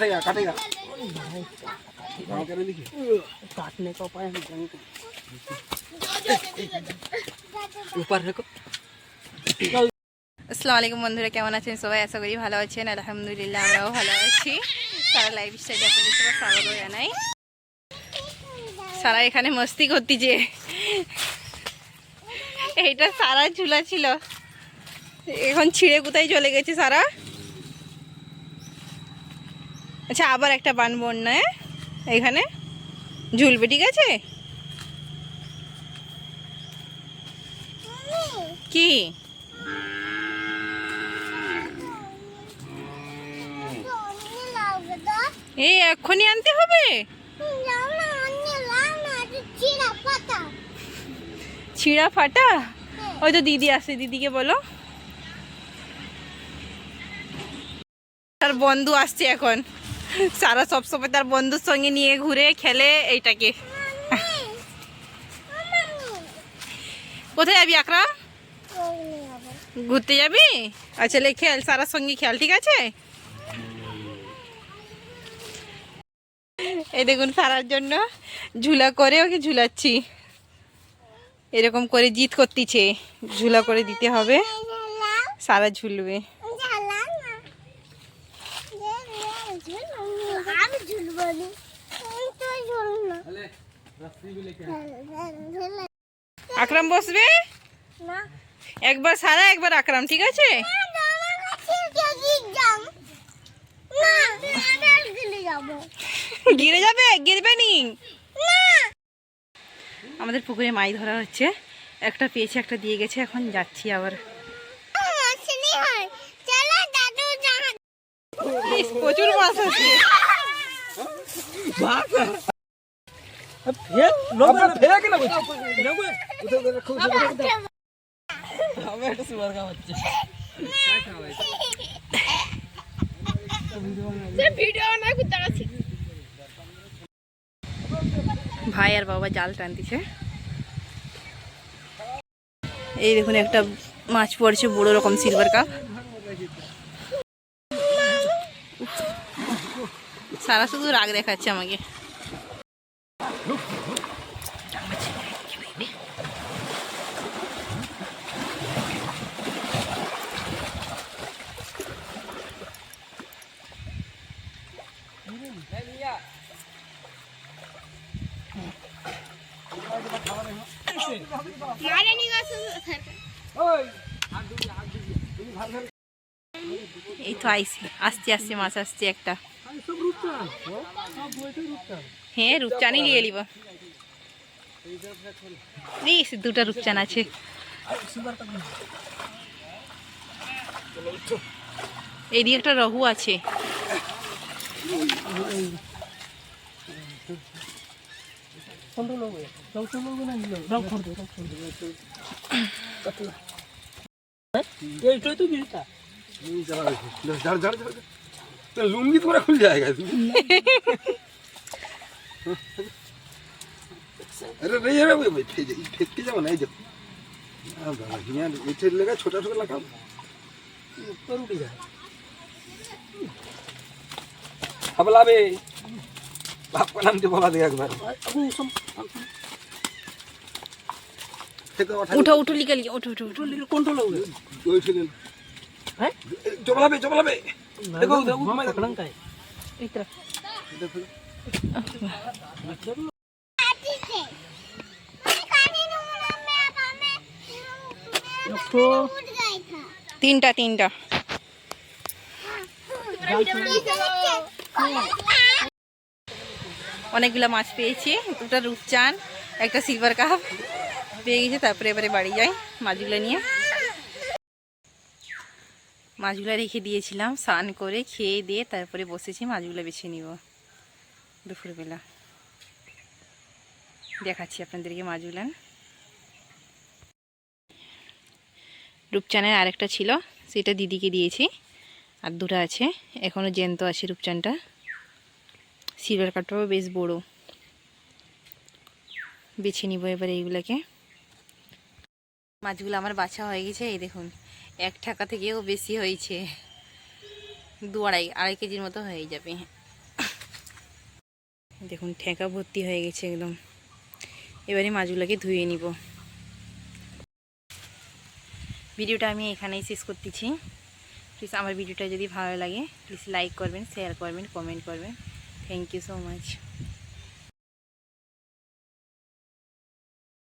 काटेगा काटेगा गाँव करे देखिए काटने का उपाय हम जानते ऊपर रखो আসসালামু আলাইকুম বন্ধুরা কেমন আছেন সবাই আশা করি ভালো আছেন আলহামদুলিল্লাহ আমরাও ভালো আছি সারা লাইফ স্টাইলে আপনাদের সবাই স্বাগত জানাই সারা এখানে মস্তি করতেছে এইটা সারা ঝুলা ছিল এখন ছিঁড়ে কোথায় চলে গেছে সারা আচ্ছা আবার একটা বানবো না এখানে ঝুলবে ঠিক আছে? কি? এই এক্ষুনি আনতে হবে? ছিঁড়া ফাটা? ওই তো দিদি আসে দিদিকে বলো। তার বন্ধু আসছে এখন। সারা সবসময় তার বন্ধুর সঙ্গে নিয়ে ঘুরে, খেলে, এইটাকে। কোথায় যাবি আকরাম ঘুরতে যাবি? আচ্ছা খেল, সারার সঙ্গে খেল, ঠিক আছে? এই দেখুন, সারার জন্য ঝুলা করে ওকে ঝুলাচ্ছি। এরকম করে জিত করতেছে, ঝুলা করে দিতে হবে। সারা ঝুলবে। আমি ঝুলবো না। তুই ঝুল না। আকরাম বসবে? না। একবার সারা একবার আকরাম ঠিক আছে? গিরে যাবে? গিরবে নি। আমাদের পুকুরে মাছ ধরা হচ্ছে। একটা পেয়েছে একটা দিয়ে গেছে এখন যাচ্ছি আবার ইস, প্রচুর ভাই আর বাবা জাল টান দিছে এই দেখুন, একটা মাছ পড়ছে বড় রকম সিলভার কাপ সারা শুধু রাগ দেখাচ্ছে আমাকে। এই তো আইসি আসতে আসতে মাছ আসছে একটা। হ্যাঁ রূপচানই নিয়ে নিব। ইস দুটা রূপচান আছে। এইদিকে একটা রহু আছে। এইটাই তো तो लुंगी तुम्हारा खुल जाएगा अरे नहीं अरे भाई फेंक फेंक के जाओ नहीं जाओ हाँ बाबा यहाँ इथे लगा छोटा छोटा लगा ऊपर उठ गया हबला बे बाप का नाम तो बोला देगा एक बार अब उसम फेंको उठा উঠো উঠো লিখে লিখে উঠো উঠো উঠো कंट्रोल हो गया दो ठेले हैं चबला बे चबला बे देखो उधर हाँ, उधर पकड़न का है এই তো। तो তিনটা তিনটা অনেকগুলো মাছ পেয়েছি দুটো রূপচান একটা সিলভার কাপ পেয়ে গেছে তারপরে এবারে বাড়ি যাই মাছগুলো নিয়ে মাছগুলো রেখে দিয়েছিলাম, স্নান করে খেয়ে দিয়ে তারপরে বসেছি, মাছগুলো বেছে নিব দুপুরবেলা। দেখাচ্ছি আপনাদেরকে মাছগুলো। রূপচানের আরেকটা ছিল, সেটা দিদিকে দিয়েছি, আর দুটো আছে এখনও জ্যান্ত আছে রূপচানটা। সিলভার কাঠটাও বেশ বড়। বেছে নিব এবার এইগুলোকে। মাছগুলো আমার বাছা হয়ে গেছে, এই দেখুন। এক টাকা থেকেও বেশি হয়েছে। দু আড়াই আড়াই কেজির মতো হয়ে যাবে। দেখুন, ঠেকা ভর্তি হয়ে গেছে একদম। এবারে মাছগুলোকে ধুয়ে নিব। ভিডিওটা আমি এখানেই শেষ করতেছি। প্লিজ আমার ভিডিওটা যদি ভালো লাগে প্লিজ লাইক করবেন শেয়ার করবেন কমেন্ট করবেন। Thank you so much